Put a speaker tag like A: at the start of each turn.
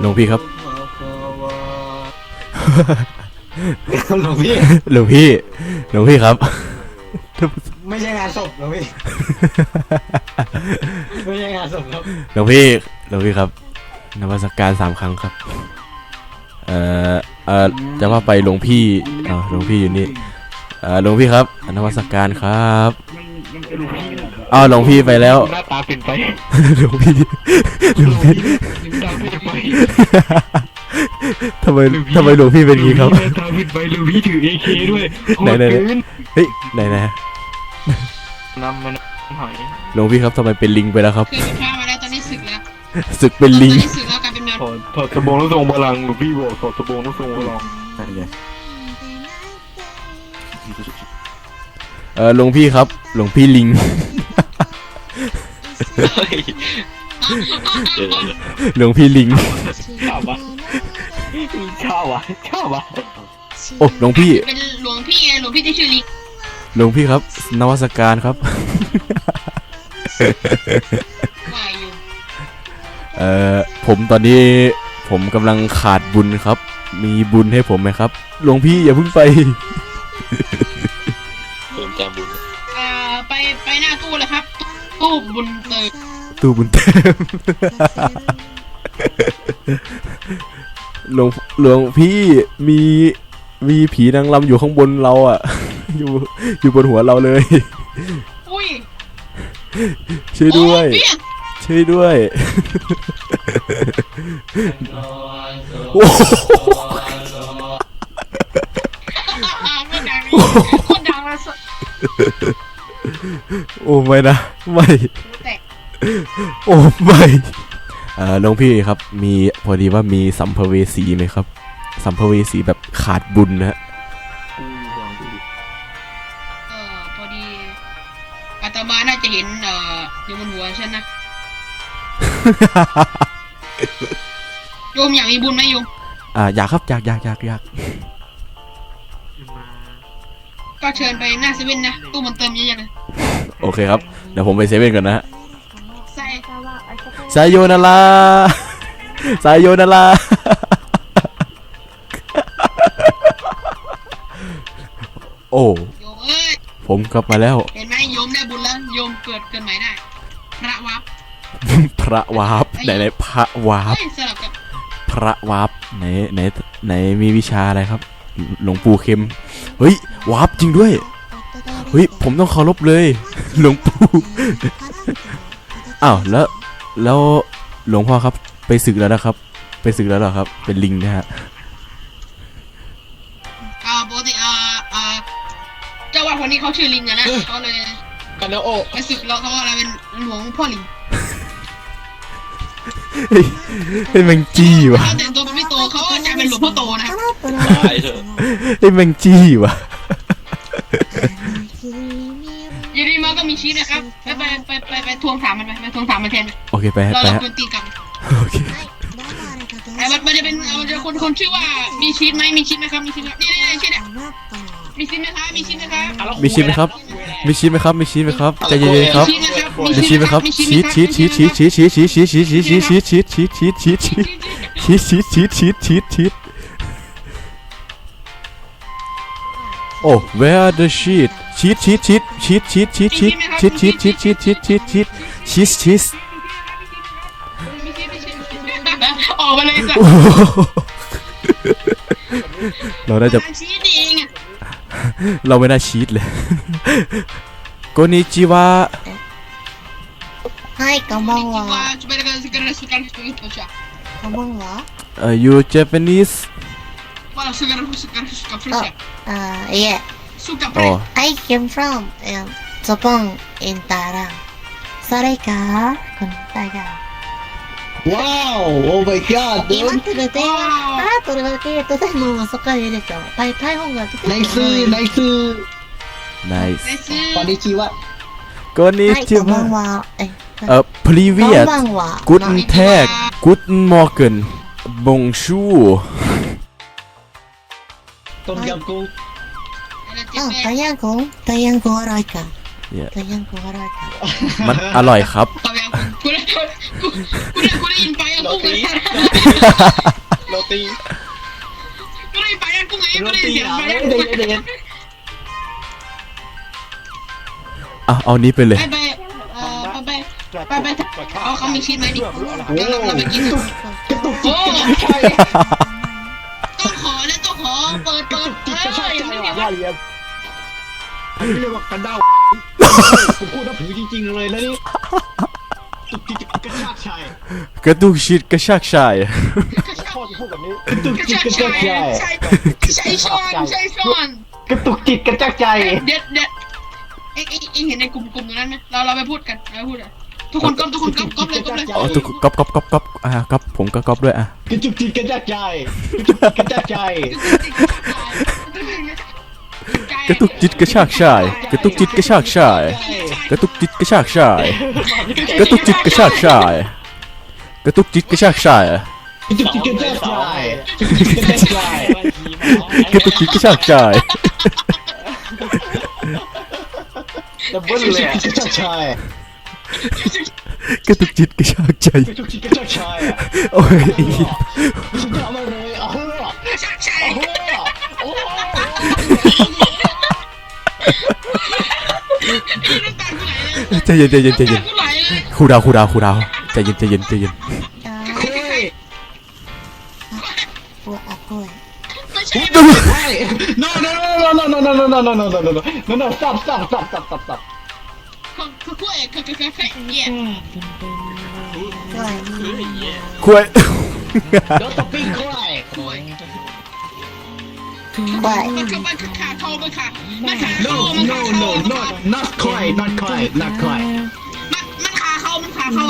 A: หลวงพี่ครับ
B: หลวงพี่
A: หลวงพี่ หลวงพี่ครับ
B: ไม่ใช่งานศพหลวงพี่ ไม่ใช่งานศพครับ
A: หลวงพี่ หลวงพี่ครับ นวัตการสามครั้งครับ เอ่อ เอ่อ จะว่าไปหลวงพี่อ๋อหลวงพี่อยู่นี่ เอ่อ หลวงพี่ครับ นวัตการครับ อ้าวหลวงพี่ไปแล้ว
C: หน้าตาเปลี่ยนไป
A: หลวงพี่หลวงพี่
C: หน้าตาเปลี่ยนไป
A: ทำไมทำไมหลวงพี่เป็นอย่างนี้ครับ
C: หน้าตาเปลี่ยนไปหลวงพี่ถือเอเคด้วยโค
A: ไหน
C: ตร
A: ไหนไหน
C: เกิน
A: เฮ้ยไหนไหน
C: น้ำมันหอย
A: หลวงพี่ครับทำไมเป็นลิงไปแล้วครับ
D: เคยเป็นพระมาแล้วตอนนี้ศึกแล้ว
A: ศึกเป็นลิง
D: ตอนนี้ศึกแล้วกลายเป็นแมว
C: ถอดถอดสบงแล้วทรงพลังหลวงพี่บอกถอดสบงแล้วทรงพลัง
A: เออหลวงพี่ครับ หลวงพี่ลิง หลวงพี่ลิง
C: ชอบวะชอบวะชอบวะ
A: โอ้หลวงพี่
D: เป็นหลวงพี่ไงหลวงพี่ที่ชื่อลิง
A: หลวงพี่ครับ นวัตการครับ
D: ว่าอยู่
A: เอ่อผมตอนนี้ผมกำลังขาดบุญครับ มีบุญให้ผมไหมครับ หลวงพี่อย่าเพิ่งไป
C: ตู้บุญ
D: เติม
A: ตู้บุญเต็มหลวงหลวงพี่มีมีผีนางรำอยู่ข้างบนเราอะ อยู่อยู่บนหัวเราเลย
D: อุ้ย
A: ช่วยด้วย
D: โอ้เปี้ยง
A: ช่วยด้วย โอ้โห
D: อ่าไม่ดังคนดังแล้วส
A: โอ้ไม่นะไม่
D: แตก
A: โอ้ไม่เอ่อหลวงพี่ครับ มีพอดีว่ามีสัมภเวสีไหมครับ สัมภเวสีแบบขาดบุญนะฮะ
D: เออพอดีอาตมาน่าจะเห็นเอ่ออยู่บนหัวฉันนะโยมอยากมีบุญไหมโยม
A: อ่าอยากครับอยากอยากอยากอยาก
D: ก็เชิญไปหน้าเซเว่นนะ ตู้มันเติมเยอะๆเลย
A: โอเคครับ เดี๋ยวผมไปเซเว่นก่อนนะฮะ
D: ใส่
A: สายโยนาราสายโยนาราโอ้
D: โยมเอ้ย
A: ผมกลับมาแล้ว
D: เห็นไหมโยมได้บุญแล้ว โยมเกิดเกิดใหม่ได้ พระวับ
A: พระวาร์ปไหนไหนพระวาร์ป
D: เฮ้ยสลับกับ
A: พระวาร์ปไหนไหนไหนมีวิชาอะไรครับ หลวงปู่เข็ม เฮ้ยวาร์ปจริงด้วย เฮ้ย ผมต้องเคารพเลย หลวงปู่ อ้าวแล้วแล้วหลวงพ่อครับไปศึกแล้วนะครับ ไปศึกแล้วเหรอครับ เป็นลิงนะฮะ
D: อ่าปกติอ่าอ่าเจ้าว่าคนนี้เขาชื่อลิงอะนะเขาเลย
B: กันแล้วโอ้
D: ไปศึกแล้วเขาอะไรเป็นหลวงพ่อลิง
A: เฮ้ยเฮ้ยแมงจี้ว่ะ
D: เขาแต่งตัวมันไม่โตเขาก็จะ็นหลวงพ่อโตนะ
C: ตายเถอะ
A: ไอ้แมงจี้วะ
D: อยูดีมาก็มีชีสนะครับ ไปไปไปไปทวงถามมันไปไปทวงถามมันแทน
A: โอเคไป
D: เรา
A: ไป
D: เรา
A: ฮะ
D: โดนตีกัน
A: โอเค
D: ไอ้บันมันจะเป็นเราจะคนคนชื่อว่ามีชีสไหมมีชีสไหมครับมีชีสไหมนี่นี่ชีสอ่ยมีชีสไหมครับมีชีสไหมครับ
A: มีชีสไหมครับ มีชีสไหมครับ มีชีสไหมครับใจเย็นๆครับ มีชีสไหมครับมีชีสไหมครับชีสชีสชีสชีสชีสชีสชีสชีสชีสชีสชีสชีสชีสชีสชีส
D: กัดจ้ะ
E: こんばんは。
A: เอ่อ you Japanese
D: ว่าสกัดสกัดสกัดสกัด
E: Uh, yeah,
D: สุกัด
A: อ๋อ
E: I came from um, Japan in Thailand. それが、こ Ngomong eh, you Japanese?
B: Wah, sekarang sekarang suka ya?
E: Uh, yeah.
D: Suka. Oh.
E: I came from um, Jepang in Tarang. Sorry ka.
B: Wow! Oh my god,
E: dude! 今取る電話、あー取るわけとでもそこから入れちゃう。台台本が来て
B: る。ナイスナ
A: イ
D: スナイス
B: こんにちは。こん
A: にちは。
E: はい、こんばんは。え
A: เอ่อ
E: พ
A: รี
E: เวียต
A: กุดแทกกุดมอร์เกนบงชู
B: ต้มยำกุ้ง
E: อ้าวต้มยำกุ้งต้มยำกุ้งอร่
A: อ
E: ยค่ะต้มยำกุ้งอร่อยค่ะ
A: มันอร่อยครับ
D: ต้มยำางกูได้กูได้กูได้ยินไป
B: ยัง
D: กุ้งเลย
B: โรตี
D: กูได้ไปยังกุ้งไงกูได้เสียงไป
C: ยังกุ้ง
A: อะเอานี้ไปเลย
D: ไปไปไปไปเอาเขามีชีสไหมดิเดี๋ยวเราเราไปกินโอ้ต้องขอแล้วต้องขอเปิดเปิดเอ้ยไม่มี
C: ย่าเลี้ยง
B: อันนี้เรียกว่ากระเด้าผมพูดนะผีจริงๆเลยแล้วนี่ตุกจิกกระชากชาย
A: กระตุกชิดกระชากชาย
C: พ่อจะพูดแบบนี้
B: ตุก
D: กระ
B: จิก
D: ชาก
B: กระ
D: ชา
B: ชายกชาย
D: ใช่ใช่ช้อนใช่ช้อน
C: กระตุกจิตกระจักใจ
D: เด็ดเด็ดเอ็งเอ็งเอ็งเห็นในกลุ่มกลุ่มนั้นไหมเราเราไปพูดกันเราไปพูดกัน ทุกคนก๊อปทุกคนก๊อปก๊อปเลยก๊อปเลย
A: อ๋อตุกก๊อปก๊อปก๊อปก๊อปอะก๊อปผมก็ก๊อปด้วยอะ
B: กระจุกจิกกระชากชายกระจุกจิกกระชากชาย
A: กระตุกจิตกระชากชาย กระตุกจิตกระชากชาย กระตุกจิตกระชากชาย กระตุกจิตกระชากชายกระตุกจิตกระชากชาย
B: กระจุกจิกกระชากชายกระจุกจิกกระชากชาย
A: กระตุกจิตกระชากชาย
C: ดับเบิ้ลเลย
B: กระจุกจิกกระชากชาย
A: กระตุกจิตกระชากใจ
B: กระจุกจิกกระชากชายอะ
A: โอ้ยไอ้เหี้ย
B: ฉันจะเอามาเลยเอาเถอะ
D: ชักชัย
B: เอาเถอะโอ้
D: โหน้ำตาไหลเลย
A: ใจเย็นใจเย็นใจน้ำเย็ตา
D: นไหลเลย
A: ครูดาวครูดาวครูดาวใจเย็นใจเย็นใจเย็น
E: อ่า
B: เฮ้ย
E: ปวดอะปวด
D: ไม่ใช่
B: ไม่ใช่ no no no no no no no no no no no no no no no stop stop stop stop stop stop
D: กล้วยกะกะกะแค่เงี้ยกล้วย
E: ก
A: ล้วย
B: โดนตบปิ้ง
D: กล้วยก
E: ล้วยกล้วย
D: มันคือมันคือขาทองมันขามันขาโน่โน่โน่
B: not not quite not quite not quite
D: มันมันขาเขามันขาเขา